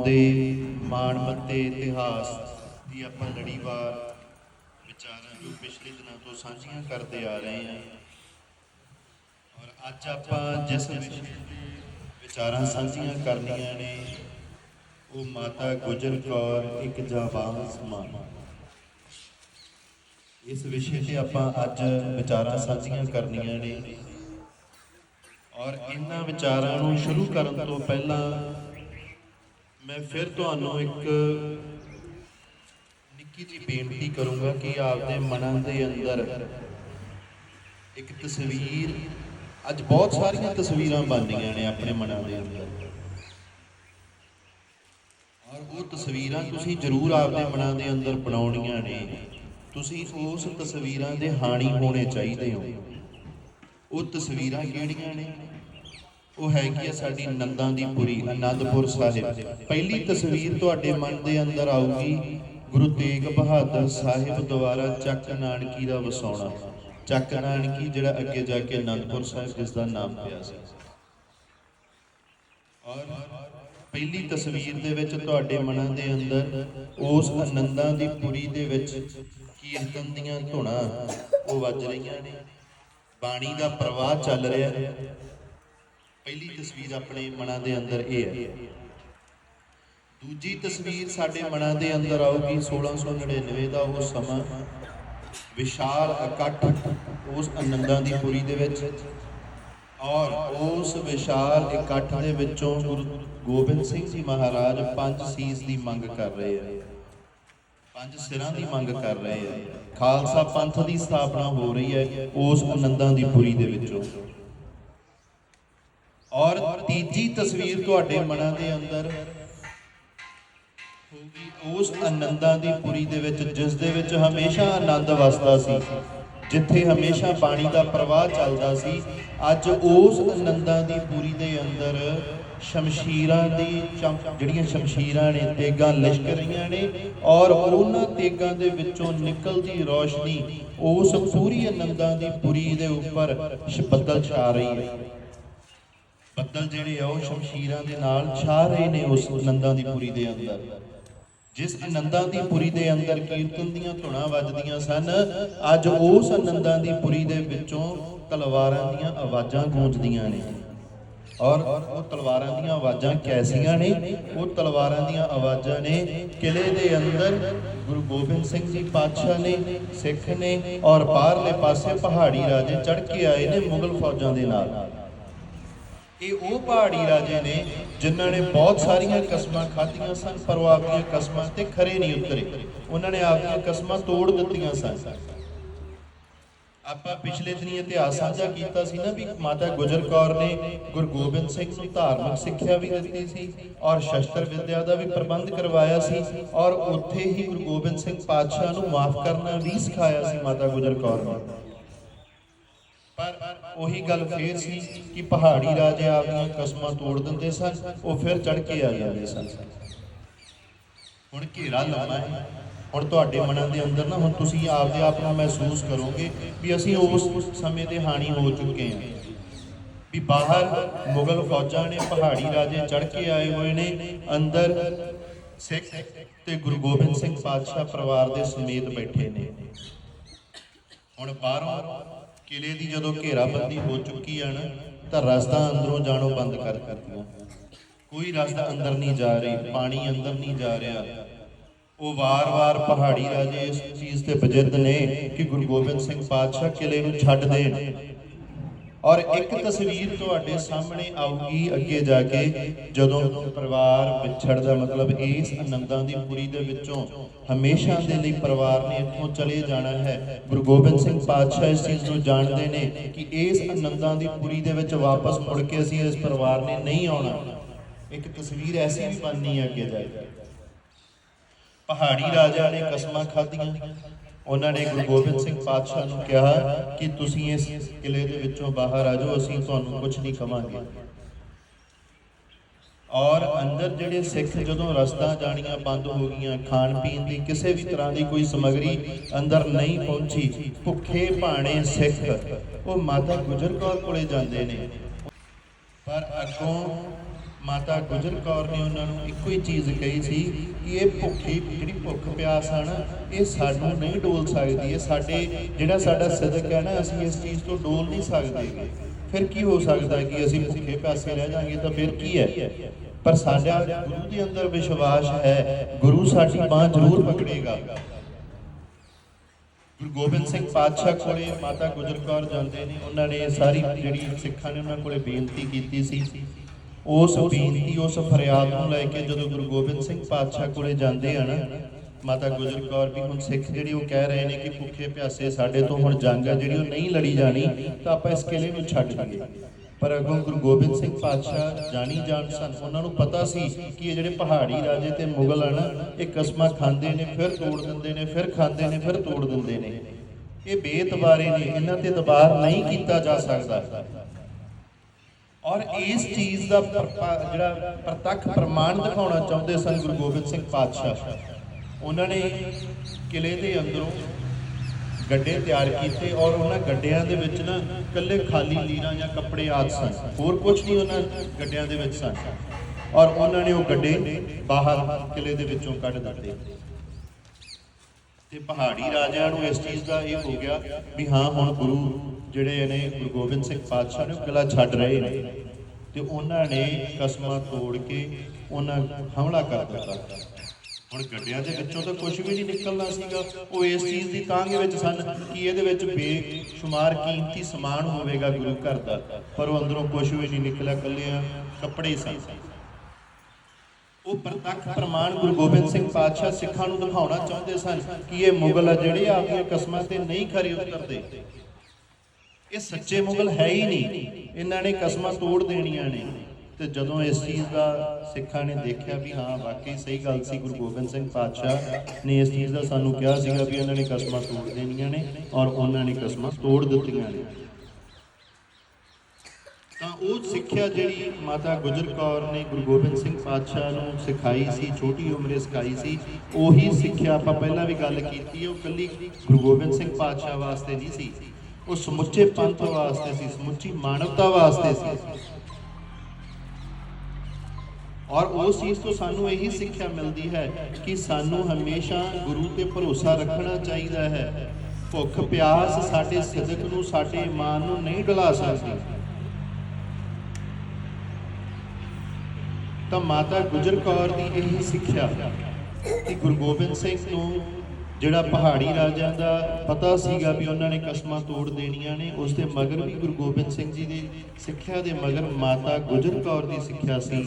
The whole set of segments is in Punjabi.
ਕੌਮ ਦੇ ਮਾਣਮੱਤੇ ਇਤਿਹਾਸ ਦੀ ਆਪਾਂ ਲੜੀਵਾਰ ਵਿਚਾਰਾਂ ਜੋ ਪਿਛਲੇ ਦਿਨਾਂ ਤੋਂ ਸਾਂਝੀਆਂ ਕਰਦੇ ਆ ਰਹੇ ਹਾਂ। ਔਰ ਅੱਜ ਆਪਾਂ ਜਿਸ ਵਿਸ਼ੇ ਤੇ ਵਿਚਾਰਾਂ ਸਾਂਝੀਆਂ ਕਰਨੀਆਂ ਨੇ, ਉਹ ਮਾਤਾ ਗੁਜਰ ਕੌਰ ਇੱਕ ਜਾਬਾਜ਼ ਮਾਂ ਇਸ ਵਿਸ਼ੇ ਤੇ ਆਪਾਂ ਅੱਜ ਵਿਚਾਰਾਂ ਸਾਂਝੀਆਂ ਕਰਨੀਆਂ ਨੇ। ਔਰ ਇਹਨਾਂ ਵਿਚਾਰਾਂ ਨੂੰ ਸ਼ੁਰੂ ਕਰਨ ਤੋਂ ਪਹਿਲਾਂ ਮੈਂ ਫਿਰ ਤੁਹਾਨੂੰ ਇੱਕ ਨਿੱਕੀ ਜਿਹੀ ਬੇਨਤੀ ਕਰੂੰਗਾ ਕਿ ਆਪਦੇ ਮਨਾਂ ਦੇ ਅੰਦਰ ਇੱਕ ਤਸਵੀਰ, ਅੱਜ ਬਹੁਤ ਸਾਰੀਆਂ ਤਸਵੀਰਾਂ ਬਣਦੀਆਂ ਨੇ ਆਪਣੇ ਮਨਾਂ ਦੇ ਅੰਦਰ। ਔਰ ਉਹ ਤਸਵੀਰਾਂ ਤੁਸੀਂ ਜ਼ਰੂਰ ਆਪਦੇ ਮਨਾਂ ਦੇ ਅੰਦਰ ਬਣਾਉਣੀਆਂ ਨੇ। ਤੁਸੀਂ ਉਸ ਤਸਵੀਰਾਂ ਦੇ ਹਾਣੀ ਹੋਣੇ ਚਾਹੀਦੇ ਹੋ। ਉਹ ਤਸਵੀਰਾਂ ਕਿਹੜੀਆਂ ਨੇ? ਉਹ ਹੈਗੀ ਆ ਸਾਡੀ ਨੰਦਾਂ ਦੀ ਪੁਰੀ ਆਨੰਦਪੁਰ ਸਾਹਿਬ। ਪਹਿਲੀ ਤਸਵੀਰ ਤੁਹਾਡੇ ਮਨ ਦੇ ਅੰਦਰ ਆਊਗੀ, ਗੁਰੂ ਤੇਗ ਬਹਾਦਰ ਸਾਹਿਬ ਦੁਆਰਾ ਚੱਕ ਨਾਨਕੀ ਦਾ ਵਸਾਉਣਾ। ਚੱਕ ਨਾਨਕੀ ਜਿਹੜਾ ਅੱਗੇ ਜਾ ਕੇ ਆਨੰਦਪੁਰ ਸਾਹਿਬ, ਜਿਸ ਦਾ ਨਾਮ ਪਿਆ ਸੀ। ਔਰ ਪਹਿਲੀ ਤਸਵੀਰ ਦੇ ਵਿੱਚ ਤੁਹਾਡੇ ਮਨਾਂ ਦੇ ਅੰਦਰ ਉਸ ਆਨੰਦਾਂ ਦੀ ਪੁਰੀ ਦੇ ਵਿੱਚ ਕੀਰਤਨ ਦੀਆਂ ਧੁਨਾਂ ਉਹ ਵੱਜ ਰਹੀਆਂ ਨੇ। ਬਾਣੀ ਦਾ ਪ੍ਰਵਾਹ ਚੱਲ ਰਿਹਾ। ਹੈ ਪਹਿਲੀ ਤਸਵੀਰ ਆਪਣੇ ਮਨਾਂ ਦੇ ਅੰਦਰ ਇਹ ਹੈ। ਦੂਜੀ ਤਸਵੀਰ ਸਾਡੇ ਮਨਾਂ ਦੇ ਅੰਦਰ ਆਊਗੀ 1699 ਦਾ ਉਹ ਸਮਾਂ। ਵਿਸ਼ਾਲ ਇਕੱਠ ਉਸ ਆਨੰਦਾਂ ਦੀ ਪੁਰੀ ਦੇ ਵਿੱਚ। ਔਰ ਉਸ ਵਿਸ਼ਾਲ ਇਕੱਠ ਦੇ ਵਿੱਚੋਂ ਗੁਰੂ ਗੋਬਿੰਦ ਸਿੰਘ ਜੀ ਮਹਾਰਾਜ ਪੰਜ ਸੀਸ ਦੀ ਮੰਗ ਕਰ ਰਹੇ ਆ। ਪੰਜ ਸਿਰਾਂ ਦੀ ਮੰਗ ਕਰ ਰਹੇ ਆ। ਖਾਲਸਾ ਪੰਥ ਦੀ ਸਥਾਪਨਾ ਹੋ ਰਹੀ ਹੈ ਉਸ ਆਨੰਦਾਂ ਦੀ ਪੁਰੀ ਦੇ ਵਿੱਚੋਂ। ਔਰ ਤੀਜੀ ਤਸਵੀਰ ਤੁਹਾਡੇ ਮਨਾਂ ਦੇ ਅੰਦਰ ਹੋਊਗੀ। ਉਸ ਆਨੰਦਾਂ ਦੀ ਪੁਰੀ ਦੇ ਵਿੱਚ, ਜਿਸ ਦੇ ਵਿੱਚ ਹਮੇਸ਼ਾ ਆਨੰਦ ਵਸਦਾ ਸੀ, ਜਿੱਥੇ ਹਮੇਸ਼ਾ ਪਾਣੀ ਦਾ ਪ੍ਰਵਾਹ ਚੱਲਦਾ ਸੀ, ਅੱਜ ਉਸ ਆਨੰਦਾਂ ਦੀ ਪੁਰੀ ਦੇ ਅੰਦਰ ਸ਼ਮਸ਼ੀਰਾਂ ਦੀ ਚਮ- ਜਿਹੜੀਆਂ ਸ਼ਮਸ਼ੀਰਾਂ ਨੇ, ਤੇਗਾਂ ਲਿਸ਼ਕ ਰਹੀਆਂ ਨੇ, ਔਰ ਉਹਨਾਂ ਤੇਗਾਂ ਦੇ ਵਿੱਚੋਂ ਨਿਕਲਦੀ ਰੋਸ਼ਨੀ ਉਸ ਪੂਰੀ ਆਨੰਦਾਂ ਦੀ ਪੁਰੀ ਦੇ ਉੱਪਰ ਸ਼- ਬੱਦਲ ਛਾ ਰਹੀ ਹੈ। ਬੱਦਲ ਜਿਹੜੇ ਆ, ਉਹ ਸ਼ਮਸ਼ੀਰਾਂ ਦੇ ਨਾਲ ਛਾ ਰਹੇ ਨੇ ਉਸ ਆਨੰਦਾਂ ਦੀ ਪੁਰੀ ਦੇ ਅੰਦਰ। ਜਿਸ ਆਨੰਦਾਂ ਦੀ ਪੁਰੀ ਦੇ ਅੰਦਰ ਕੀਰਤਨ ਦੀਆਂ ਧੁਨਾਂ ਵੱਜਦੀਆਂ ਸਨ, ਅੱਜ ਉਸ ਆਨੰਦਾਂ ਦੀ ਪੁਰੀ ਦੇ ਵਿੱਚੋਂ ਤਲਵਾਰਾਂ ਦੀਆਂ ਆਵਾਜ਼ਾਂ ਗੂੰਜਦੀਆਂ ਨੇ। ਔਰ ਉਹ ਤਲਵਾਰਾਂ ਦੀਆਂ ਆਵਾਜ਼ਾਂ ਕੈਸੀਆਂ ਨੇ, ਉਹ ਤਲਵਾਰਾਂ ਦੀਆਂ ਆਵਾਜ਼ਾਂ ਨੇ ਕਿਲੇ ਦੇ ਅੰਦਰ ਗੁਰੂ ਗੋਬਿੰਦ ਸਿੰਘ ਜੀ ਪਾਤਸ਼ਾਹ ਨੇ, ਸਿੱਖ ਨੇ ਔਰ ਬਾਹਰਲੇ ਪਾਸੇ ਪਹਾੜੀ ਰਾਜੇ ਚੜ ਕੇ ਆਏ ਨੇ ਮੁਗਲ ਫੌਜਾਂ ਦੇ ਨਾਲ। ਇਹ ਉਹ ਪਹਾੜੀ ਰਾਜੇ ਨੇ ਜਿਨ੍ਹਾਂ ਨੇ ਬਹੁਤ ਸਾਰੀਆਂ ਕਸਮਾਂ ਖਾਧੀਆਂ ਸਨ ਪਰ ਉਹ ਆਪਣੀਆਂ ਕਸਮਾਂ ਤੇ ਖਰੇ ਨਹੀਂ ਉਤਰੇ। ਉਹਨਾਂ ਨੇ ਆਪਣੀਆਂ ਕਸਮਾਂ ਤੋੜ ਦਿੱਤੀਆਂ ਸਨ। ਆਪਾਂ ਪਿਛਲੇ ਦਿਨੀ ਇਤਿਹਾਸ ਸਾਂਝਾ ਕੀਤਾ ਸੀ ਨਾ ਵੀ ਮਾਤਾ ਗੁਜਰ ਕੌਰ ਨੇ ਗੁਰੂ ਗੋਬਿੰਦ ਸਿੰਘ ਨੂੰ ਧਾਰਮਿਕ ਸਿੱਖਿਆ ਵੀ ਦਿੱਤੀ ਸੀ ਔਰ ਸ਼ਸਤਰ ਵਿਦਿਆ ਦਾ ਵੀ ਪ੍ਰਬੰਧ ਕਰਵਾਇਆ ਸੀ ਔਰ ਉੱਥੇ ਹੀ ਗੁਰੂ ਗੋਬਿੰਦ ਸਿੰਘ ਪਾਤਸ਼ਾਹ ਨੂੰ ਮਾਫ ਕਰਨਾ ਵੀ ਸਿਖਾਇਆ ਸੀ ਮਾਤਾ ਗੁਜਰ ਕੌਰ ਨੇ। ਪਰ ਉਹੀ ਗੱਲ ਫੇਰ ਸੀ ਕਿ ਪਹਾੜੀ ਰਾਜੇ ਆਪਣੀਆਂ ਕਸਮਾਂ ਤੋੜ ਦਿੰਦੇ ਸਨ, ਉਹ ਫਿਰ ਚੜ ਕੇ ਆ ਜਾਂਦੇ ਸਨ। ਹੁਣ ਘੇਰਾ ਲੰਮਾ ਹੈ। ਹੁਣ ਤੁਹਾਡੇ ਮਨਾਂ ਦੇ ਅੰਦਰ ਨਾ, ਹੁਣ ਤੁਸੀਂ ਆਪਦੇ ਆਪ ਨੂੰ ਮਹਿਸੂਸ ਕਰੋਗੇ ਵੀ ਅਸੀਂ ਉਸ ਸਮੇਂ ਦੇ ਹਾਣੀ ਹੋ ਚੁੱਕੇ ਹਾਂ। ਵੀ ਬਾਹਰ ਮੁਗਲ ਫੌਜਾਂ ਨੇ ਪਹਾੜੀ ਰਾਜੇ ਚੜ ਕੇ ਆਏ ਹੋਏ ਨੇ, ਅੰਦਰ ਸਿੱਖ ਤੇ ਗੁਰੂ ਗੋਬਿੰਦ ਸਿੰਘ ਪਾਤਸ਼ਾਹ ਪਰਿਵਾਰ ਦੇ ਸਮੇਤ ਬੈਠੇ ਨੇ। ਹੁਣ ਬਾਹਰੋਂ ਕਿਲੇ ਦੀ ਜਦੋਂ ਘੇਰਾਬੰਦੀ ਹੋ ਚੁੱਕੀ ਆ ਨਾ, ਤਾਂ ਰਸਤਾ ਅੰਦਰੋਂ ਜਾਣੋਂ ਬੰਦ ਕਰ ਕਰਤੀਆਂ ਕੋਈ ਰਸਤਾ ਅੰਦਰ ਨਹੀਂ ਜਾ ਰਹੀ, ਪਾਣੀ ਅੰਦਰ ਨਹੀਂ ਜਾ ਰਿਹਾ। ਉਹ ਵਾਰ-ਵਾਰ ਪਹਾੜੀ ਰਾਜੇ ਇਸ ਚੀਜ਼ ਤੇ ਬਜਿੱਦ ਨੇ ਕਿ ਗੁਰੂ ਗੋਬਿੰਦ ਸਿੰਘ ਪਾਤਸ਼ਾਹ ਕਿਲੇ ਨੂੰ ਛੱਡ ਦੇਣ। ਔਰ ਇੱਕ ਤਸਵੀਰ ਤੁਹਾਡੇ ਸਾਹਮਣੇ ਆਊਗੀ ਅੱਗੇ ਜਾ ਕੇ, ਜਦੋਂ ਪਰਿਵਾਰ ਵਿਛੜਦਾ ਮਤਲਬ ਇਸ ਆਨੰਦਾਂ ਦੀ ਪੁਰੀ ਦੇ ਵਿੱਚੋਂ ਹਮੇਸ਼ਾ ਦੇ ਲਈ ਪਰਿਵਾਰ ਨੇ ਇੱਥੋਂ ਚਲੇ ਜਾਣਾ ਹੈ। ਗੁਰੂ ਗੋਬਿੰਦ ਸਿੰਘ ਪਾਤਸ਼ਾਹ ਇਸ ਚੀਜ਼ ਨੂੰ ਜਾਣਦੇ ਨੇ ਕਿ ਇਸ ਆਨੰਦਾਂ ਦੀ ਪੁਰੀ ਦੇ ਵਿੱਚ ਵਾਪਸ ਮੁੜ ਕੇ ਅਸੀਂ ਇਸ ਪਰਿਵਾਰ ਨੇ ਨਹੀਂ ਆਉਣਾ। ਇੱਕ ਤਸਵੀਰ ਐਸੀ ਵੀ ਬਣਨੀ ਹੈ ਅੱਗੇ ਜਾ ਕੇ। ਪਹਾੜੀ ਰਾਜਾ ਨੇ ਕਸਮਾਂ ਖਾਧੀਆਂ। ਉਹਨਾਂ ਨੇ ਗੁਰੂ ਗੋਬਿੰਦ ਸਿੰਘ ਪਾਤਸ਼ਾਹ ਨੂੰ ਕਿਹਾ ਕਿ ਤੁਸੀਂ ਇਸ ਕਿਲੇ ਦੇ ਵਿੱਚੋਂ ਬਾਹਰ ਆ ਜਾਓ, ਅਸੀਂ ਤੁਹਾਨੂੰ ਕੁਝ ਨਹੀਂ ਕਵਾਂਗੇ। ਔਰ ਅੰਦਰ ਜਿਹੜੇ ਸਿੱਖ ਜਦੋਂ ਰਸਤਾ ਜਾਣੀਆਂ ਬੰਦ ਹੋ ਗਈਆਂ, ਖਾਣ ਪੀਣ ਦੀ ਕਿਸੇ ਵੀ ਤਰ੍ਹਾਂ ਦੀ ਕੋਈ ਸਮਗਰੀ ਅੰਦਰ ਨਹੀਂ ਪਹੁੰਚੀ, ਭੁੱਖੇ ਭਾਣੇ ਸਿੱਖ, ਉਹ ਮਾਤਾ ਗੁਜਰ ਕੌਰ ਕੋਲੇ ਜਾਂਦੇ ਨੇ। ਪਰ ਅੱਗੋਂ ਮਾਤਾ ਗੁਜਰ ਕੌਰ ਨੇ ਉਹਨਾਂ ਨੂੰ ਇੱਕੋ ਹੀ ਚੀਜ਼ ਕਹੀ ਸੀ ਕਿ ਇਹ ਭੁੱਖੀ ਜਿਹੜੀ ਭੁੱਖ ਪਿਆਸ ਆ ਨਾ, ਇਹ ਸਾਨੂੰ ਨਹੀਂ ਡੋਲ ਸਕਦੀ, ਇਹ ਸਾਡੇ ਜਿਹੜਾ ਸਾਡਾ ਸਿਦਕ ਹੈ ਨਾ, ਅਸੀਂ ਇਸ ਚੀਜ਼ ਤੋਂ ਡੋਲ ਨਹੀਂ ਸਕਦੇ। ਫਿਰ ਕੀ ਹੋ ਸਕਦਾ ਕਿ ਅਸੀਂ ਭੁੱਖੇ ਪਿਆਸੇ ਰਹਿ ਜਾਾਂਗੇ ਤਾਂ ਫਿਰ ਕੀ ਹੈ? ਪਰ ਸਾਡਾ ਗੁਰੂ ਦੇ ਅੰਦਰ ਵਿਸ਼ਵਾਸ ਹੈ, ਗੁਰੂ ਸਾਡੀ ਬਾਹ ਜ਼ਰੂਰ ਪਕੜੇਗਾ। ਗੁਰੂ ਗੋਬਿੰਦ ਸਿੰਘ ਪਾਤਸ਼ਾਹ ਕੋਲੇ ਮਾਤਾ ਗੁਜਰ ਕੌਰ ਜਾਂਦੇ ਨੇ, ਉਹਨਾਂ ਨੇ ਸਾਰੀ ਜਿਹੜੀ ਸਿੱਖਾਂ ਨੇ ਉਹਨਾਂ ਕੋਲੇ ਬੇਨਤੀ ਕੀਤੀ ਸੀ ਉਸ ਬੇਨਤੀ ਉਸ ਫਰਿਆਦ ਨੂੰ ਲੈ ਕੇ ਜਦੋਂ ਗੁਰੂ ਗੋਬਿੰਦ ਸਿੰਘ ਪਾਤਸ਼ਾਹ ਕੋਲੇ ਜਾਂਦੇ ਹਨ, ਮਾਤਾ ਗੁਜਰ ਕੌਰ ਵੀ ਹੁਣ ਸਿੱਖ ਜਿਹੜੀ ਉਹ ਕਹਿ ਰਹੇ ਨੇ ਕਿ ਭੁੱਖੇ ਪਿਆਸੇ ਸਾਡੇ ਤੋਂ ਹੁਣ ਜੰਗ ਆ, ਜਿਹੜੀ ਉਹ ਨਹੀਂ ਲੜੀ ਜਾਣੀ, ਤਾਂ ਆਪਾਂ ਇਸ ਕਿਲੇ ਨੂੰ ਛੱਡ ਦਈਏ। ਪਰ ਅਗੋਂ ਗੁਰੂ ਗੋਬਿੰਦ ਸਿੰਘ ਪਾਤਸ਼ਾਹ ਜਾਣੀ ਜਾਣ ਸਨ, ਉਹਨਾਂ ਨੂੰ ਪਤਾ ਸੀ ਕਿ ਇਹ ਜਿਹੜੇ ਪਹਾੜੀ ਰਾਜੇ ਤੇ ਮੁਗਲ ਹਨ, ਇਹ ਕਸਮਾਂ ਖਾਂਦੇ ਨੇ, ਫਿਰ ਤੋੜ ਦਿੰਦੇ ਨੇ, ਫਿਰ ਖਾਂਦੇ ਨੇ, ਫਿਰ ਤੋੜ ਦਿੰਦੇ ਨੇ। ਇਹ ਬੇਤਬਾਰੇ ਨੇ, ਇਹਨਾਂ ਤੇ ਦਬਾਰ ਨਹੀਂ ਕੀਤਾ ਜਾ ਸਕਦਾ। ਔਰ ਇਸ ਚੀਜ਼ ਦਾ ਪ੍ਰਪਾ- ਜਿਹੜਾ ਪ੍ਰਤੱਖ ਪ੍ਰਮਾਣ ਦਿਖਾਉਣਾ ਚਾਹੁੰਦੇ ਸਨ ਗੁਰੂ ਗੋਬਿੰਦ ਸਿੰਘ ਪਾਤਸ਼ਾਹ, ਉਹਨਾਂ ਨੇ ਕਿਲੇ ਦੇ ਅੰਦਰੋਂ ਗੱਡੇ ਤਿਆਰ ਕੀਤੇ ਔਰ ਉਹਨਾਂ ਗੱਡਿਆਂ ਦੇ ਵਿੱਚ ਨਾ ਇਕੱਲੇ ਖਾਲੀ ਲੀਰਾਂ ਜਾਂ ਕੱਪੜੇ ਆਦਿ ਸਨ, ਹੋਰ ਕੁਝ ਨਹੀਂ ਉਹਨਾਂ ਗੱਡਿਆਂ ਦੇ ਵਿੱਚ ਸਨ। ਔਰ ਉਹਨਾਂ ਨੇ ਉਹ ਗੱਡੇ ਬਾਹਰ ਕਿਲੇ ਦੇ ਵਿੱਚੋਂ ਕੱਢ ਦਿੱਤੇ। ਤੇ ਪਹਾੜੀ ਰਾਜਿਆਂ ਨੂੰ ਇਸ ਚੀਜ਼ ਦਾ ਇਹ ਹੋ ਗਿਆ ਵੀ ਹਾਂ, ਹੁਣ ਗੁਰੂ ਜਿਹੜੇ ਨੇ ਗੁਰੂ ਗੋਬਿੰਦ ਸਿੰਘ ਪਾਤਸ਼ਾਹ ਨੇ ਉਹ ਕਿਲਾ ਛੱਡ ਰਹੇ ਨੇ ਤੇ ਉਹਨਾਂ ਨੇ ਕਸਮਾਂ ਤੋੜ ਕੇ ਉਹਨਾਂ ਹਮਲਾ ਕਰ ਦਿੱਤਾ। ਹੁਣ ਗੱਡਿਆਂ ਦੇ ਵਿੱਚੋਂ ਤਾਂ ਕੁਝ ਵੀ ਨਹੀਂ ਨਿਕਲਣਾ ਸੀਗਾ। ਉਹ ਇਸ ਚੀਜ਼ ਦੀ ਤਾਂਘ ਵਿੱਚ ਸਨ ਕਿ ਇਹਦੇ ਵਿੱਚ ਬੇਸ਼ੁਮਾਰ ਕੀਮਤੀ ਸਮਾਨ ਹੋਵੇਗਾ ਗੁਰੂ ਘਰ ਦਾ, ਪਰ ਉਹ ਅੰਦਰੋਂ ਕੁਝ ਵੀ ਨਹੀਂ ਨਿਕਲਿਆ ਕੱਲਿਆਂ ਕੱਪੜੇ ਹੀ ਸਨ ਉਹ ਪ੍ਰਤੱਖ ਪ੍ਰਮਾਣ ਗੁਰੂ ਗੋਬਿੰਦ ਸਿੰਘ ਪਾਤਸ਼ਾਹ ਸਿੱਖਾਂ ਨੂੰ ਦਿਖਾਉਣਾ ਚਾਹੁੰਦੇ ਸਨ ਕਿ ਇਹ ਮੁਗਲ ਆ, ਜਿਹੜੇ ਆਪਣੀਆਂ ਕਸਮਾਂ ਤੇ ਨਹੀਂ ਖਰੇ ਉਤਰਦੇ। ਇਹ ਸੱਚੇ ਮੁਗਲ ਹੈ ਹੀ ਨਹੀਂ। ਇਹਨਾਂ ਨੇ ਕਸਮਾਂ ਤੋੜ ਦੇਣੀਆਂ ਨੇ। ਤੇ ਜਦੋਂ ਇਸ ਚੀਜ਼ ਦਾ ਸਿੱਖਾਂ ਨੇ ਦੇਖਿਆ ਵੀ ਹਾਂ, ਵਾਕਈ ਸਹੀ ਗੱਲ ਸੀ, ਗੁਰੂ ਗੋਬਿੰਦ ਸਿੰਘ ਪਾਤਸ਼ਾਹ ਨੇ ਇਸ ਚੀਜ਼ ਦਾ ਸਾਨੂੰ ਕਿਹਾ ਸੀਗਾ ਵੀ ਇਹਨਾਂ ਨੇ ਕਸਮਾਂ ਤੋੜ ਦੇਣੀਆਂ ਨੇ ਔਰ ਉਹਨਾਂ ਨੇ ਕਸਮਾਂ ਤੋੜ ਦਿੱਤੀਆਂ ਨੇ। ਤਾਂ ਉਹ ਸਿੱਖਿਆ ਜਿਹੜੀ ਮਾਤਾ ਗੁਜਰ ਕੌਰ ਨੇ ਗੁਰੂ ਗੋਬਿੰਦ ਸਿੰਘ ਪਾਤਸ਼ਾਹ ਨੂੰ ਸਿਖਾਈ ਸੀ, ਛੋਟੀ ਉਮਰੇ ਸਿਖਾਈ ਸੀ, ਉਹੀ ਸਿੱਖਿਆ ਆਪਾਂ ਪਹਿਲਾਂ ਵੀ ਗੱਲ ਕੀਤੀ, ਉਹ ਕੱਲੀ ਗੁਰੂ ਗੋਬਿੰਦ ਸਿੰਘ ਪਾਤਸ਼ਾਹ ਵਾਸਤੇ ਨਹੀਂ ਸੀ, ਉਹ ਸਮੁੱਚੇ ਪੰਥ ਵਾਸਤੇ ਸੀ, ਸਮੁੱਚੀ ਮਾਨਵਤਾ ਵਾਸਤੇ ਸੀ। ਔਰ ਉਸ ਚੀਜ਼ ਤੋਂ ਸਾਨੂੰ ਇਹੀ ਸਿੱਖਿਆ ਮਿਲਦੀ ਹੈ ਕਿ ਸਾਨੂੰ ਹਮੇਸ਼ਾ ਗੁਰੂ ਤੇ ਭਰੋਸਾ ਰੱਖਣਾ ਚਾਹੀਦਾ ਹੈ। ਭੁੱਖ ਪਿਆਸ ਸਾਡੇ ਸਿਦਕ ਨੂੰ, ਸਾਡੇ ਇਮਾਨ ਨੂੰ ਨਹੀਂ ਡੁਲਾ ਸਕਦੀ। ਤਾਂ ਮਾਤਾ ਗੁਜਰ ਕੌਰ ਦੀ ਇਹੀ ਸਿੱਖਿਆ। ਕਿ ਗੁਰੂ ਗੋਬਿੰਦ ਸਿੰਘ ਨੂੰ ਜਿਹੜਾ ਪਹਾੜੀ ਰਾਜਿਆਂ ਦਾ ਪਤਾ ਸੀਗਾ ਵੀ ਉਹਨਾਂ ਨੇ ਕਸਮਾਂ ਤੋੜ ਦੇਣੀਆਂ ਨੇ, ਉਸ ਦੇ ਮਗਰ ਵੀ ਗੁਰੂ ਗੋਬਿੰਦ ਸਿੰਘ ਜੀ ਦੀ ਸਿੱਖਿਆ ਦੇ ਮਗਰ ਮਾਤਾ ਗੁਜਰ ਕੌਰ ਦੀ ਸਿੱਖਿਆ ਸੀ।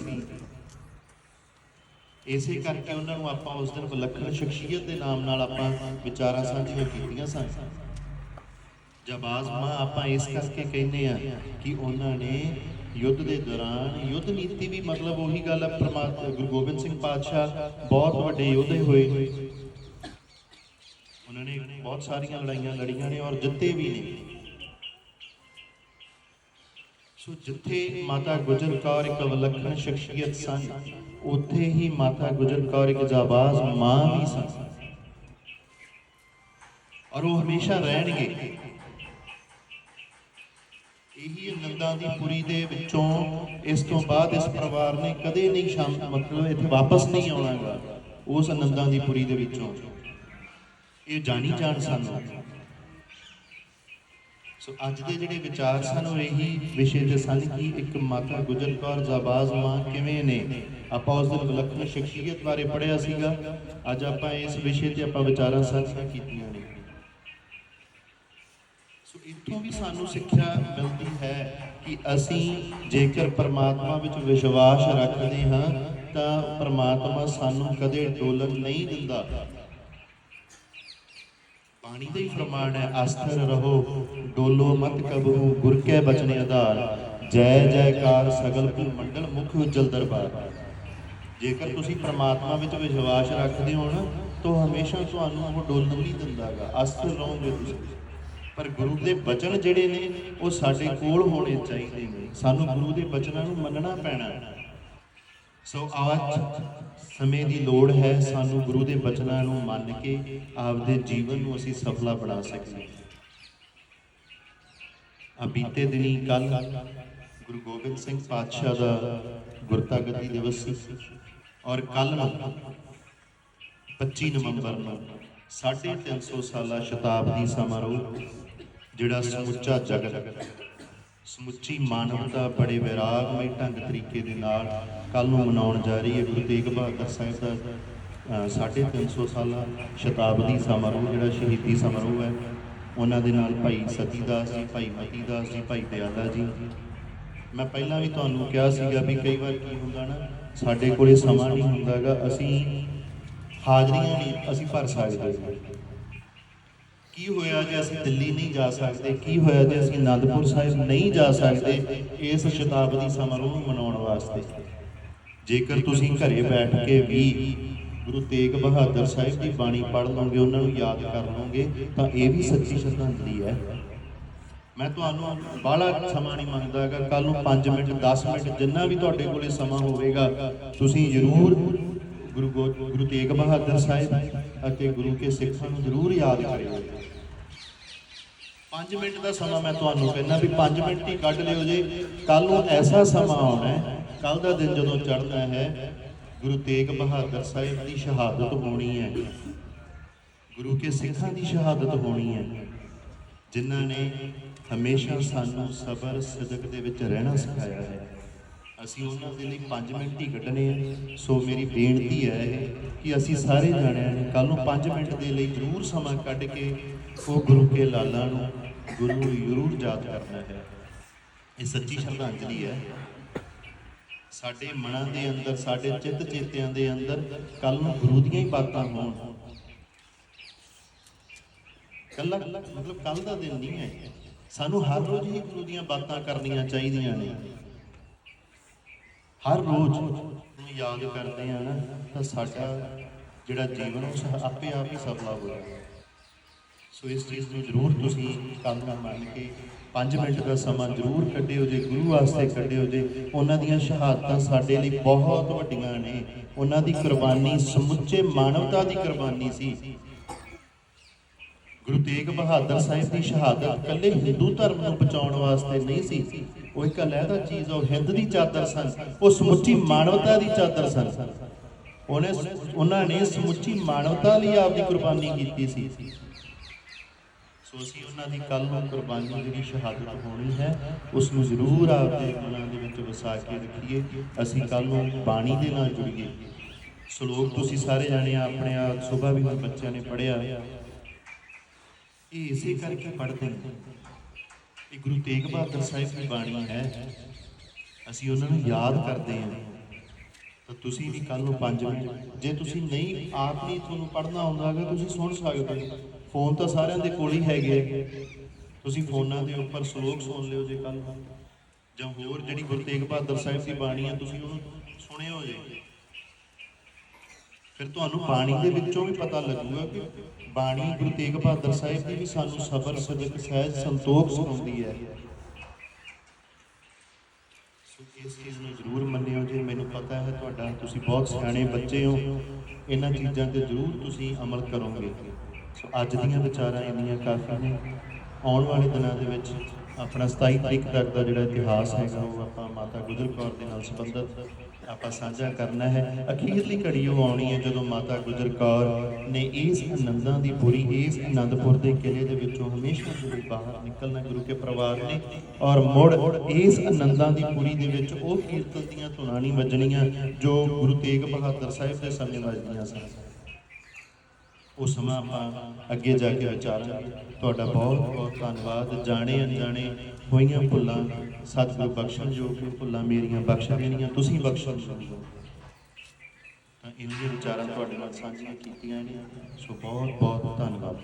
ਇਸੇ ਕਰਕੇ ਉਹਨਾਂ ਨੂੰ ਆਪਾਂ ਉਸ ਦਿਨ ਵਿਲੱਖਣ ਸ਼ਖਸੀਅਤ ਦੇ ਨਾਮ ਨਾਲ ਆਪਾਂ ਵਿਚਾਰਾਂ ਸਾਂਝੀਆਂ ਕੀਤੀਆਂ ਸਨ। ਜਬਾਜ਼ ਮਾਂ, ਆਪਾਂ ਇਸ ਕਰਕੇ ਕਹਿੰਦੇ ਆ ਕਿ ਉਹਨਾਂ ਨੇ ਯੁੱਧ ਦੇ ਦੌਰਾਨ ਯੁੱਧ ਨੀਤੀ ਵੀ ਮਤਲਬ ਉਹੀ ਗੱਲ ਹੈ ਪ੍ਰਮਾਤਮਾ ਗੁਰੂ ਗੋਬਿੰਦ ਸਿੰਘ ਪਾਤਸ਼ਾਹ ਬਹੁਤ ਵੱਡੇ ਯੋਧੇ ਹੋਏ। ਉਹਨਾਂ ਨੇ ਬਹੁਤ ਸਾਰੀਆਂ ਲੜਾਈਆਂ ਲੜੀਆਂ ਨੇ ਔਰ ਜਿੱਤੇ ਵੀ ਨੇ। ਸੋ ਜਿੱਥੇ ਮਾਤਾ ਗੁਜਰ ਕੌਰ ਇੱਕ ਵਿਲੱਖਣ ਸ਼ਖਸੀਅਤ ਸਨ, ਉੱਥੇ ਹੀ ਮਾਤਾ ਗੁਜਰ ਕੌਰ ਇੱਕ ਜਾਬਾਜ਼ ਮਾਂ ਵੀ ਸਨ। ਔਰ ਉਹ ਹਮੇਸ਼ਾ ਰਹਿਣਗੇ। ਇਹੀ ਨੰਦਾਂ ਦੀ ਪੁਰੀ ਦੇ ਵਿੱਚੋਂ ਇਸ ਤੋਂ ਬਾਅਦ ਇਸ ਪਰਿਵਾਰ ਨੇ ਕਦੇ ਨਹੀਂ ਸ਼ਾਮ ਮਤਲਬ ਇੱਥੇ ਵਾਪਸ ਨਹੀਂ ਆਉਣਾਗਾ, ਉਸ ਨੰਦਾਂ ਦੀ ਪੁਰੀ ਦੇ ਵਿੱਚੋਂ। ਇਹ ਜਾਣੀ ਜਾਣ ਸਾਨੂੰ। ਸੋ ਅੱਜ ਦੇ ਜਿਹੜੇ ਵਿਚਾਰ ਸਨ, ਉਹ ਇਹੀ ਵਿਸ਼ੇ ਤੇ ਸਨ ਕਿ ਇੱਕ ਮਾਤਾ ਗੁਜਰ ਕੌਰ ਜਾਬਾਜ਼ ਮਾਂ ਕਿਵੇਂ ਨੇ? ਆਪਾਂ ਉਸ ਦਿਨ ਵਿਲੱਖਣ ਸ਼ਖਸੀਅਤ ਬਾਰੇ ਪੜ੍ਹਿਆ ਸੀਗਾ। ਅੱਜ ਆਪਾਂ ਇਸ ਵਿਸ਼ੇ ਤੇ ਆਪਾਂ ਵਿਚਾਰਾਂ ਸਾਂਝੀਆਂ ਕੀਤੀਆਂ ਨੇ। ਸੋ ਇੱਥੋਂ ਵੀ ਸਾਨੂੰ ਸਿੱਖਿਆ ਮਿਲਦੀ ਹੈ ਕਿ ਅਸੀਂ ਜੇਕਰ ਪਰਮਾਤਮਾ ਵਿੱਚ ਵਿਸ਼ਵਾਸ ਰੱਖਦੇ ਹਾਂ, ਤਾਂ ਪਰਮਾਤਮਾ ਸਾਨੂੰ ਕਦੇ ਡੋਲਣ ਨਹੀਂ ਦਿੰਦਾ। ਬਾਣੀ ਦਾ ਹੀ ਫਰਮਾਨ ਹੈ, ਅਸਥਿਰ ਰਹੋ, ਡੋਲੋ ਮਤ ਕਬਹੂ ਗੁਰ ਕੇ ਬਚਨੇ ਆਧਾਰ। ਜੈ ਜੈਕਾਰ ਸਗਲ ਭੂ ਮੰਡਲ ਮੁਖ ਉਜਲ ਦਰਬਾਰ। ਜੇਕਰ ਤੁਸੀਂ ਪ੍ਰਮਾਤਮਾ ਵਿੱਚ ਵਿਸ਼ਵਾਸ ਰੱਖਦੇ ਹੋ ਨਾ, ਤਾਂ ਹਮੇਸ਼ਾ ਤੁਹਾਨੂੰ ਉਹ ਡੋਲਣ ਨਹੀਂ ਦਿੰਦਾਗਾ। ਅਸਥਿਰ ਰਹੋਗੇ ਤੁਸੀਂ। ਪਰ ਗੁਰੂ ਦੇ ਬਚਨ ਜਿਹੜੇ ਨੇ, ਉਹ ਸਾਡੇ ਕੋਲ ਹੋਣੇ ਚਾਹੀਦੇ ਨੇ। ਸਾਨੂੰ ਗੁਰੂ ਦੇ ਬਚਨਾਂ ਨੂੰ ਮੰਨਣਾ ਪੈਣਾ। ਸੋ ਅੱਜ ਸਮੇਂ ਦੀ ਲੋੜ ਹੈ ਸਾਨੂੰ ਗੁਰੂ ਦੇ ਬਚਨਾਂ ਨੂੰ ਮੰਨ ਕੇ ਆਪਦੇ ਜੀਵਨ ਨੂੰ ਅਸੀਂ ਸਫਲਾ ਬਣਾ ਸਕੀਏ। ਆ ਬੀਤੇ ਦਿਨੀ ਕੱਲ ਗੁਰੂ ਗੋਬਿੰਦ ਸਿੰਘ ਪਾਤਸ਼ਾਹ ਦਾ ਗੁਰਤਾਗਤੀ ਦਿਵਸ ਸੀ ਔਰ ਕੱਲ ਨੂੰ 25 ਨਵੰਬਰ ਨੂੰ 350 ਸਾਲਾ ਸ਼ਤਾਬਦੀ ਸਮਾਰੋਹ ਜਿਹੜਾ ਸਮੁੱਚਾ ਜਗਤ ਸਮੁੱਚੀ ਮਾਨਵਤਾ ਬੜੇ ਵਿਰਾਗਮਈ ਢੰਗ ਤਰੀਕੇ ਦੇ ਨਾਲ ਕੱਲ ਨੂੰ ਮਨਾਉਣ ਜਾ ਰਹੀ ਹੈ। ਗੁਰੂ ਤੇਗ ਬਹਾਦਰ ਸਾਹਿਬ ਦਾ ਅ, 350 ਸਾਲਾ ਸ਼ਤਾਬਦੀ ਸਮਾਰੋਹ ਜਿਹੜਾ ਸ਼ਹੀਦੀ ਸਮਾਰੋਹ ਹੈ ਉਹਨਾਂ ਦੇ ਨਾਲ ਭਾਈ ਸਤੀਦਾਸ ਜੀ ਭਾਈ ਮਤੀਦਾਸ ਜੀ ਭਾਈ ਦਿਆਲਾ ਜੀ। ਮੈਂ ਪਹਿਲਾਂ ਵੀ ਤੁਹਾਨੂੰ ਕਿਹਾ ਸੀਗਾ ਵੀ ਕਈ ਵਾਰ ਕੀ ਹੁੰਦਾ ਨਾ ਸਾਡੇ ਕੋਲੇ ਸਮਾਂ ਨਹੀਂ ਹੁੰਦਾਗਾ ਅਸੀਂ ਹਾਜ਼ਰੀਆਂ ਨਹੀਂ ਅਸੀਂ ਭਰ ਸਕਦੇ ਕੀ ਹੋਇਆ ਜੇ ਅਸੀਂ ਦਿੱਲੀ ਨਹੀਂ ਜਾ ਸਕਦੇ? ਕੀ ਹੋਇਆ ਜੇ ਅਸੀਂ ਅਨੰਦਪੁਰ ਸਾਹਿਬ ਨਹੀਂ ਜਾ ਸਕਦੇ ਇਸ ਸ਼ਤਾਬਦੀ ਸਮਾਰੋਹ ਮਨਾਉਣ ਵਾਸਤੇ? ਜੇਕਰ ਤੁਸੀਂ ਘਰੇ ਬੈਠ ਕੇ ਵੀ ਗੁਰੂ ਤੇਗ ਬਹਾਦਰ ਸਾਹਿਬ ਦੀ ਬਾਣੀ ਪੜ੍ਹ ਲਓਗੇ, ਉਹਨਾਂ ਨੂੰ ਯਾਦ ਕਰ ਲਓਗੇ, ਤਾਂ ਇਹ ਵੀ ਸੱਚੀ ਸ਼ਰਧਾਂਜਲੀ ਹੈ। ਮੈਂ ਤੁਹਾਨੂੰ ਬਾਹਲਾ ਸਮਾਂ ਨਹੀਂ ਮੰਗਦਾਗਾ ਕੱਲ ਨੂੰ 5 ਮਿੰਟ 10 ਮਿੰਟ ਜਿੰਨਾ ਵੀ ਤੁਹਾਡੇ ਕੋਲੇ ਸਮਾਂ ਹੋਵੇਗਾ, ਤੁਸੀਂ ਜ਼ਰੂਰ ਗੁਰੂ ਗੋ- ਗੁਰੂ ਤੇਗ ਬਹਾਦਰ ਸਾਹਿਬ ਅਤੇ ਗੁਰੂ ਕੇ ਸਿੱਖਾਂ ਨੂੰ ਜ਼ਰੂਰ ਯਾਦ ਕਰਿਓ। 5 ਮਿੰਟ ਦਾ ਸਮਾਂ ਮੈਂ ਤੁਹਾਨੂੰ ਕਹਿੰਦਾ ਵੀ 5 ਮਿੰਟ ਹੀ ਕੱਢ ਲਿਓ ਜੇ। ਕੱਲ ਨੂੰ ਐਸਾ ਸਮਾਂ ਆਉਣਾ ਹੈ ਕੱਲ ਦਾ ਦਿਨ ਜਦੋਂ ਚੜ੍ਹਨਾ ਹੈ, ਗੁਰੂ ਤੇਗ ਬਹਾਦਰ ਸਾਹਿਬ ਦੀ ਸ਼ਹਾਦਤ ਹੋਣੀ ਹੈ। ਗੁਰੂ ਕੇ ਸਿੱਖਾਂ ਦੀ ਸ਼ਹਾਦਤ ਹੋਣੀ ਹੈ। ਜਿਨ੍ਹਾਂ ਨੇ ਹਮੇਸ਼ਾ ਸਾਨੂੰ ਸਬਰ, ਸਦਕ ਦੇ ਵਿੱਚ ਰਹਿਣਾ ਸਿਖਾਇਆ ਹੈ। ਅਸੀਂ ਉਹਨਾਂ ਦੇ ਲਈ 5 ਮਿੰਟ ਹੀ ਕੱਢਣੇ ਆ। ਸੋ ਮੇਰੀ ਬੇਨਤੀ ਹੈ ਇਹ ਕਿ ਅਸੀਂ ਸਾਰੇ ਜਾਣਿਆਂ ਨੇ ਕੱਲ ਨੂੰ 5 ਮਿੰਟ ਦੇ ਲਈ ਜ਼ਰੂਰ ਸਮਾਂ ਕੱਢ ਕੇ ਉਹ ਗੁਰੂ ਕੇ ਲਾਲਾਂ ਨੂੰ ਗੁਰੂ ਨੂੰ ਜ਼ਰੂਰ ਯਾਦ ਕਰਨਾ ਹੈ। ਇਹ ਸੱਚੀ ਸ਼ਰਧਾਂਜਲੀ ਹੈ। ਸਾਡੇ ਮਨਾਂ ਦੇ ਅੰਦਰ, ਸਾਡੇ ਚਿੱਤ ਚੇਤਿਆਂ ਦੇ ਅੰਦਰ ਕੱਲ ਨੂੰ ਗੁਰੂ ਦੀਆਂ ਹੀ ਬਾਤਾਂ ਹੋਣ। ਕੱਲਾ ਮਤਲਬ ਕੱਲ ਦਾ ਦਿਨ ਨਹੀਂ ਹੈ। ਸਾਨੂੰ ਹਰ ਰੋਜ਼ ਹੀ ਗੁਰੂ ਦੀਆਂ ਬਾਤਾਂ ਕਰਨੀਆਂ ਚਾਹੀਦੀਆਂ ਨੇ। ਹਰ ਰੋਜ਼ ਨੂੰ ਯਾਦ ਕਰਦੇ ਆ ਨਾ, ਤਾਂ ਸਾਡਾ ਜਿਹੜਾ ਜੀਵਨ ਉਹ ਸ- ਆਪੇ ਆਪ ਹੀ ਸਫਲਾ ਹੋ ਜਾਏਗਾ ਸੋ ਇਸ ਚੀਜ਼ ਨੂੰ ਜ਼ਰੂਰ ਤੁਸੀਂ ਕੰਮ ਮੰਨ ਕੇ 5 ਮਿੰਟ ਦਾ ਸਮਾਂ ਜ਼ਰੂਰ ਕੱਢਿਓ ਜੇ ਗੁਰੂ ਵਾਸਤੇ ਕੱਢਿਓ ਜੇ। ਉਹਨਾਂ ਦੀਆਂ ਸ਼ਹਾਦਤਾਂ ਸਾਡੇ ਲਈ ਬਹੁਤ ਵੱਡੀਆਂ ਨੇ। ਉਹਨਾਂ ਦੀ ਕੁਰਬਾਨੀ ਸਮੁੱਚੇ ਮਾਨਵਤਾ ਦੀ ਕੁਰਬਾਨੀ ਸੀ। ਗੁਰੂ ਤੇਗ ਬਹਾਦਰ ਸਾਹਿਬ ਦੀ ਸ਼ਹਾਦਤ ਇਕੱਲੇ ਹਿੰਦੂ ਧਰਮ ਨੂੰ ਬਚਾਉਣ ਵਾਸਤੇ ਨਹੀਂ ਸੀ। ਉਹ ਇੱਕ ਅਲੱਗਾ ਚੀਜ਼ ਉਹ ਹਿੰਦ ਦੀ ਚਾਦਰ ਸਨ, ਉਹ ਸਮੁੱਚੀ ਮਾਨਵਤਾ ਦੀ ਚਾਦਰ ਸਨ। ਉਹਨੇ ਉਹਨਾਂ ਨੇ ਸਮੁੱਚੀ ਮਾਨਵਤਾ ਲਈ ਆਪਦੀ ਕੁਰਬਾਨੀ ਕੀਤੀ ਸੀ। ਸੋ ਅਸੀਂ ਉਹਨਾਂ ਦੀ ਕੱਲ ਨੂੰ ਕੁਰਬਾਨੀ ਜਿਹੜੀ ਸ਼ਹਾਦਤ ਹੋਣੀ ਹੈ, ਉਸ ਨੂੰ ਜ਼ਰੂਰ ਆਪਦੇ ਮਨਾਂ ਦੇ ਵਿੱਚ ਵਸਾ ਕੇ ਰੱਖੀਏ। ਅਸੀਂ ਕੱਲ ਨੂੰ ਬਾਣੀ ਦੇ ਨਾਲ ਜੁੜੀਏ। ਸ਼ਲੋਕ ਤੁਸੀਂ ਸਾਰੇ ਜਾਣੇ ਆਪਣੇ ਆ ਸਵੇਰ ਵੀ ਬੱਚਿਆਂ ਨੇ ਪੜਿਆ ਇਹ ਇਸੇ ਕਰਕੇ ਪੜ੍ਹਦੇ ਨੇ। ਇਹ ਗੁਰੂ ਤੇਗ ਬਹਾਦਰ ਸਾਹਿਬ ਦੀ ਬਾਣੀ ਹੈ। ਅਸੀਂ ਉਹਨਾਂ ਨੂੰ ਯਾਦ ਕਰਦੇ ਹਾਂ। ਤਾਂ ਤੁਸੀਂ ਵੀ ਕੱਲ ਨੂੰ 5 ਮਿੰਟ ਜੇ ਤੁਸੀਂ ਨਹੀਂ, ਆਪ ਨਹੀਂ ਤੁਹਾਨੂੰ ਪੜ੍ਹਨਾ ਆਉਂਦਾ ਹੈਗਾ, ਤੁਸੀਂ ਸੁਣ ਸਕਦੇ ਹੋ। ਫੋਨ ਤਾਂ ਸਾਰਿਆਂ ਦੇ ਕੋਲ ਹੀ ਹੈਗੇ ਆ। ਤੁਸੀਂ ਫੋਨਾਂ ਦੇ ਉੱਪਰ ਸ਼ਲੋਕ ਸੁਣ ਲਿਓ ਜੇ ਕੱਲ ਜਾਂ ਹੋਰ ਜਿਹੜੀ ਗੁਰੂ ਤੇਗ ਬਹਾਦਰ ਸਾਹਿਬ ਦੀ ਬਾਣੀ ਹੈ ਤੁਸੀਂ ਉਹਨੂੰ ਸੁਣਿਓ ਜੇ। ਫਿਰ ਤੁਹਾਨੂੰ ਬਾਣੀ ਦੇ ਵਿੱਚੋਂ ਵੀ ਪਤਾ ਲੱਗੂਗਾ ਕਿ ਬਾਣੀ ਗੁਰੂ ਤੇਗ ਬਹਾਦਰ ਸਾਹਿਬ ਦੀ ਵੀ ਸਾਨੂੰ ਸਬਰ ਸਦਕ ਸਹਿਜ ਸੰਤੋਖ ਸਿਖਾਉਂਦੀ ਹੈ। ਸੋ ਇਸ ਚੀਜ਼ ਨੂੰ ਜ਼ਰੂਰ ਮੰਨਿਓ ਜੇ ਮੈਨੂੰ ਪਤਾ ਹੈ ਤੁਹਾਡਾ ਤੁਸੀਂ ਬਹੁਤ ਸਿਆਣੇ ਬੱਚੇ ਹੋ ਇਹਨਾਂ ਚੀਜ਼ਾਂ ਤੇ ਜ਼ਰੂਰ ਤੁਸੀਂ ਅਮਲ ਕਰੋਗੇ। ਸੋ ਅੱਜ ਦੀਆਂ ਵਿਚਾਰਾਂ ਇੰਨੀਆਂ ਕਾਫੀ ਨੇ। ਆਉਣ ਵਾਲੇ ਦਿਨਾਂ ਦੇ ਵਿੱਚ ਆਪਣਾ 27 ਤਰੀਕ ਤੱਕ ਦਾ ਜਿਹੜਾ ਇਤਿਹਾਸ ਹੈਗਾ ਉਹ ਆਪਾਂ ਮਾਤਾ ਗੁਜਰ ਕੌਰ ਦੇ ਨਾਲ ਸੰਬੰਧਿਤ ਆਪਾਂ ਸਾਂਝਾ ਕਰਨਾ ਹੈ। ਅਖੀਰਲੀ ਘੜੀ ਉਹ ਆਉਣੀ ਹੈ ਜਦੋਂ ਮਾਤਾ ਗੁਜਰ ਕੌਰ ਨੇ ਇਸ ਆਨੰਦਾਂ ਦੀ ਪੂਰੀ, ਇਸ ਆਨੰਦਪੁਰ ਦੇ ਕਿਲੇ ਦੇ ਵਿੱਚੋਂ ਹਮੇਸ਼ਾ ਜਿਹੜੇ ਬਾਹਰ ਨਿਕਲਣਾ ਗੁਰੂ ਕੇ ਪਰਿਵਾਰ ਨੇ ਔਰ ਮੁੜ ਇਸ ਆਨੰਦਾਂ ਦੀ ਪੂਰੀ ਦੇ ਵਿੱਚ ਉਹ ਕੀਰਤਨ ਦੀਆਂ ਧੁਨਾਂ ਨਹੀਂ ਵੱਜਣੀਆਂ ਜੋ ਗੁਰੂ ਤੇਗ ਬਹਾਦਰ ਸਾਹਿਬ ਦੇ ਸਮੇਂ ਵੱਜਦੀਆਂ ਸਨ। ਉਹ ਸਮਾਂ ਆਪਾਂ ਅੱਗੇ ਜਾ ਕੇ ਵਿਚਾਰਾਂਗੇ ਤੁਹਾਡਾ ਬਹੁਤ ਬਹੁਤ ਧੰਨਵਾਦ। ਜਾਣੇ ਅਣਜਾਣੇ ਹੋਈਆਂ ਭੁੱਲਾਂ, ਸਤਿਗੁਰੂ ਬਖਸ਼ਣ ਜੋ ਕਿ ਭੁੱਲਾਂ ਮੇਰੀਆਂ, ਬਖਸ਼ ਦੇਣੀਆਂ ਤੁਸੀਂ ਬਖਸ਼ਣ ਜੋ ਤਾਂ ਇਹਨਾਂ ਦੇ ਵਿਚਾਰਾਂ ਤੁਹਾਡੇ ਨਾਲ ਸਾਂਝੀਆਂ ਕੀਤੀਆਂ ਨੇ ਸੋ ਬਹੁਤ ਬਹੁਤ ਧੰਨਵਾਦ।